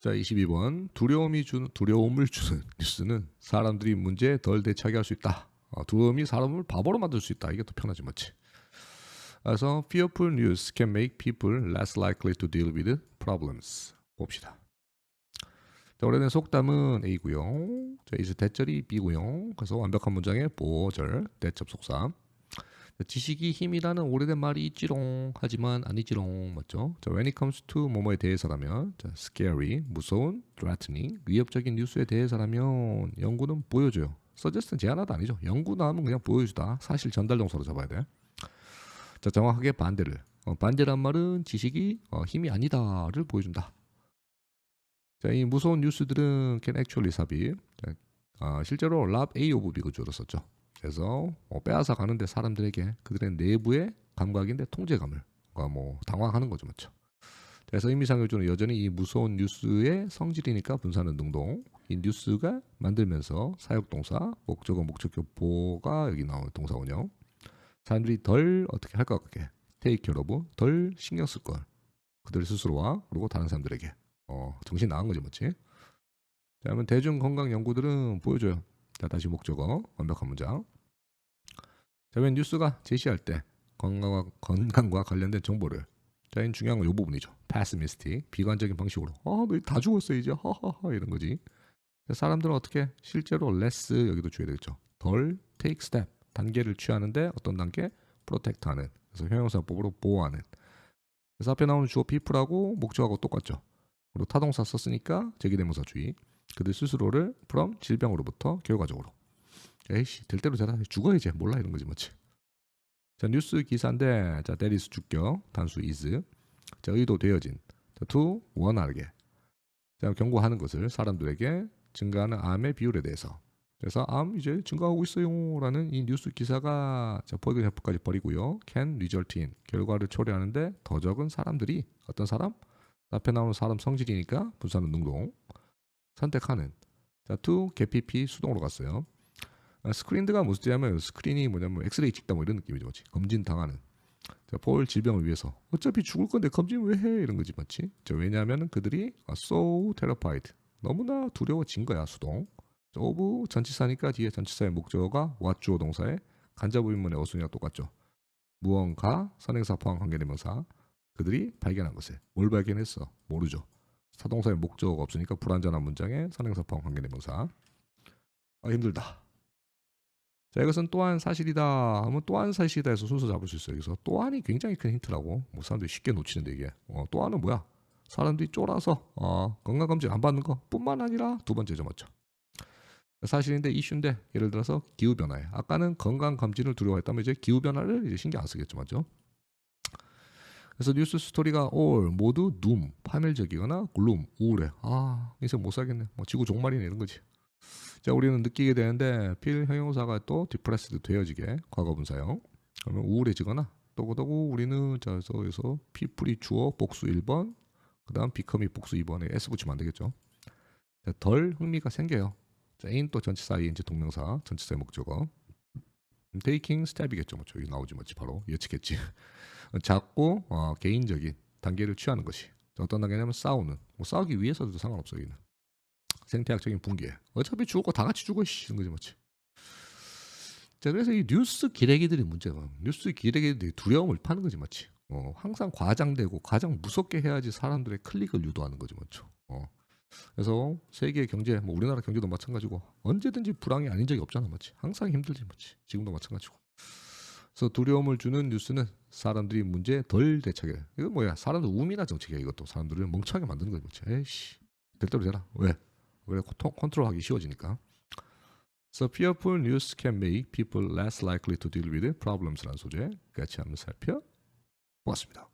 자, 22번. 두려움이 주는 두려움을 주는 뉴스는 사람들이 문제에 덜 대처하게 할 수 있다. 어, 두려움이 사람을 바보로 만들 수 있다. 이게 더 편하지 뭐지. 그래서 fearful news can make people less likely to deal with problems. 봅시다. 자, 오래된 속담은 A고요. 자, 이제 대절이 B고요. 그래서 완벽한 문장의 보절, 대접 속사. 자, 지식이 힘이라는 오래된 말이 있지롱 하지만 아니지롱 맞죠? 자, when it comes to 뭐뭐에 대해서라면 자, scary, 무서운, threatening, 위협적인 뉴스에 대해서라면 연구는 보여줘요. 서제스트는 제안하다 아니죠. 연구 나오면 그냥 보여주다. 사실 전달 동사로 잡아야 돼. 자, 정확하게 반대를. 어, 반대란 말은 지식이 어, 힘이 아니다를 보여준다. 자, 이 무서운 뉴스들은 can actually 삽입. 자, 아, 실제로 랍 A 오브 B가 썼죠. 그래서 뭐 빼앗아 가는데 사람들에게 그들의 내부의 감각인데 통제감을 그러니까 뭐 당황하는 거죠, 맞죠? 그래서 의미상을 주는 여전히 이 무서운 뉴스의 성질이니까 분사는 능동. 이 뉴스가 만들면서 사역동사, 목적어, 목적격 보가 여기 나오는 동사원형. 사람들이 덜 어떻게 할 것 같게 테이크 오브 덜 신경 쓸 걸. 그들 스스로와 그리고 다른 사람들에게 어, 정신 나간 거지 뭐지. 자, 그러면 대중 건강 연구들은 보여줘요. 자, 다시 목적어 완벽한 문장. 자, 왜 뉴스가 제시할 때 건강과 건강과 관련된 정보를 자, 이 중요한 건 이 부분이죠. pessimistic, 비관적인 방식으로 아, 너희 다 죽었어 이제 하하하 이런 거지. 자, 사람들은 어떻게 실제로 less 여기도 줘야 되겠죠. 덜 take step 단계를 취하는데 어떤 단계 protect하는 그래서 형용사법으로 보호하는. 그래서 앞에 나오는 주어 people하고 목적하고 똑같죠. 그리고 타동사 썼으니까 제기대명사 주의. 그들 스스로를 from 질병으로부터 결과적으로. 에이씨 될 대로 되라 죽어야지 몰라 이런 거지 뭐지. 자 뉴스 기사인데 자 is 주격 단수 is. 자 의도 되어진. 자 to 원하게. 자 경고하는 것을 사람들에게 증가하는 암의 비율에 대해서. 그래서 암 이제 증가하고 있어요라는 이 뉴스 기사가 자 포획 협부까지 버리고요. Can result in. 결과를 초래하는데 더 적은 사람들이 어떤 사람? 앞에 나오는 사람 성질이니까 분사는 능동. 선택하는. 자 to 개피피 수동으로 갔어요. 아, 스크린드가 무슨 뜻이냐면 스크린이 뭐냐면 엑스레이 찍다 뭐 이런 느낌이죠, 맞지? 검진 당하는. 자, 볼 질병을 위해서 어차피 죽을 건데 검진 왜 해? 이런 거지, 맞지? 자, 왜냐하면 그들이 아, so terrified 너무나 두려워진 거야 수동. 자, 오브 전치사니까 뒤에 전치사의 목적어가 왓주어 동사의 간접의문의 어순이랑 똑같죠. 무언가 선행사 포함 관계대명사 그들이 발견한 것을 뭘 발견했어? 모르죠. 사동사의 목적어가 없으니까 불완전한 문장에 선행사 포함 관계대명사. 아 힘들다. 자 이것은 또한 사실이다 하면 또한 사실이다 해서 순서 잡을 수 있어요. 그래서 또한이 굉장히 큰 힌트라고 뭐 사람들이 쉽게 놓치는데 이게 어, 또한은 뭐야? 사람들이 쫄아서 어, 건강검진 안 받는 것 뿐만 아니라 두 번째죠 맞죠? 사실인데 이슈인데 예를 들어서 기후 변화에 아까는 건강 검진을 두려워했다면 이제 기후 변화를 이제 신경 안 쓰겠죠 맞죠? 그래서 뉴스 스토리가 all 모두 doom 파멸적이거나 gloom 우울해 아 인생 못 살겠네 뭐 지구 종말이네 이런 거지 자 우리는 느끼게 되는데 필 형용사가 또 depressed 되어지게 과거분사형 그러면 우울해지거나 또고더고 우리는 자 여기서 people이 주어 복수 1번 그 다음 become이 복수 2번에 s 붙이면 안 되겠죠? 자, 덜 흥미가 생겨요. 자 in 또 전치사 ing 동명사 전치사의 목적어. taking step이겠죠. 뭐 저기 나오지 뭐지 바로 예측했지. 작고 어, 개인적인 단계를 취하는 것이. 어떤 단계냐면 싸우는. 뭐 싸우기 위해서도 상관없어 여기는 생태학적인 붕괴. 어차피 거다 같이 죽어 씨. 이런 거지 뭐지 자 그래서 이 뉴스 기레기들이 문제가 뉴스 기레기들이 두려움을 파는 거지 맞지 어, 항상 과장되고 가장 무섭게 해야지 사람들의 클릭을 유도하는 거지 맞죠? 어. 그래서 세계 경제 뭐 우리나라 경제도 마찬가지고 언제든지 불황이 아닌 적이 없잖아 맞지 항상 힘들지 맞지 지금도 마찬가지고. 그래서 두려움을 주는 뉴스는 사람들이 문제에 덜 대처하게. 이거 뭐야? 사람들 우미나 정책이야 이것도. 사람들을 멍청하게 만드는 거지 뭐지 에이씨. 될 대로 되라. 왜 그래 컨트롤하기 쉬워지니까 So fearful news can make people less likely to deal with problems라는 소재 같이 한번 살펴보았습니다.